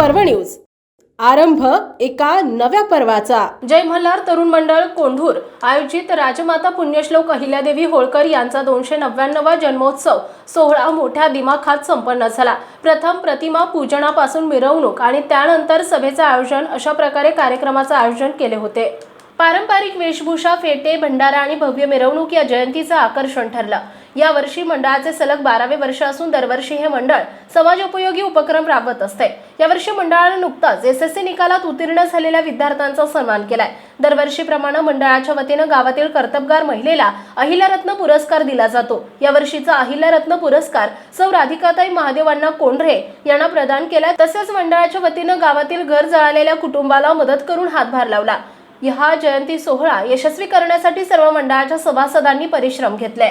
News. आरंभ एका नव्या पर्वाचा. जय मल्हार तरुण मंडळ कोंढूर. आयोजित राजमाता पुण्यश्लोक अहिल्यादेवी होळकर यांचा दोनशे नव्याण्णवा जन्मोत्सव सोहळा मोठ्या दिमाखात संपन्न झाला. प्रथम प्रतिमा पूजनापासून मिरवणूक आणि त्यानंतर सभेचं आयोजन अशा प्रकारे कार्यक्रमाचं आयोजन केले होते. पारंपरिक वेशभूषा फेटे भंडारा आणि भव्य मिरवणूक या जयंतीचं आकर्षण ठरलं. यावर्षी मंडळाचे सलग बारावे वर्ष असून दरवर्षी हे मंडळ समाजोपयोगी उपक्रम राबवत असते. यावर्षी मंडळानं नुकताच एस एस सी निकालात उत्तीर्ण झालेल्या विद्यार्थ्यांचा सन्मान केलाय. दरवर्षीप्रमाणे मंडळाच्या वतीनं गावातील कर्तबगार महिलेला अहिल्यारत्न पुरस्कार दिला जातो. यावर्षीचा अहिल्यारत्न पुरस्कार सौ राधिकाताई महादेवांना कोंढरे यांना प्रदान केला तसेच मंडळाच्या वतीनं गावातील घर जळालेल्या कुटुंबाला मदत करून हातभार लावला. हा जयंती सोहळा यशस्वी करण्यासाठी सर्व मंडळाच्या सभासदांनी परिश्रम घेतले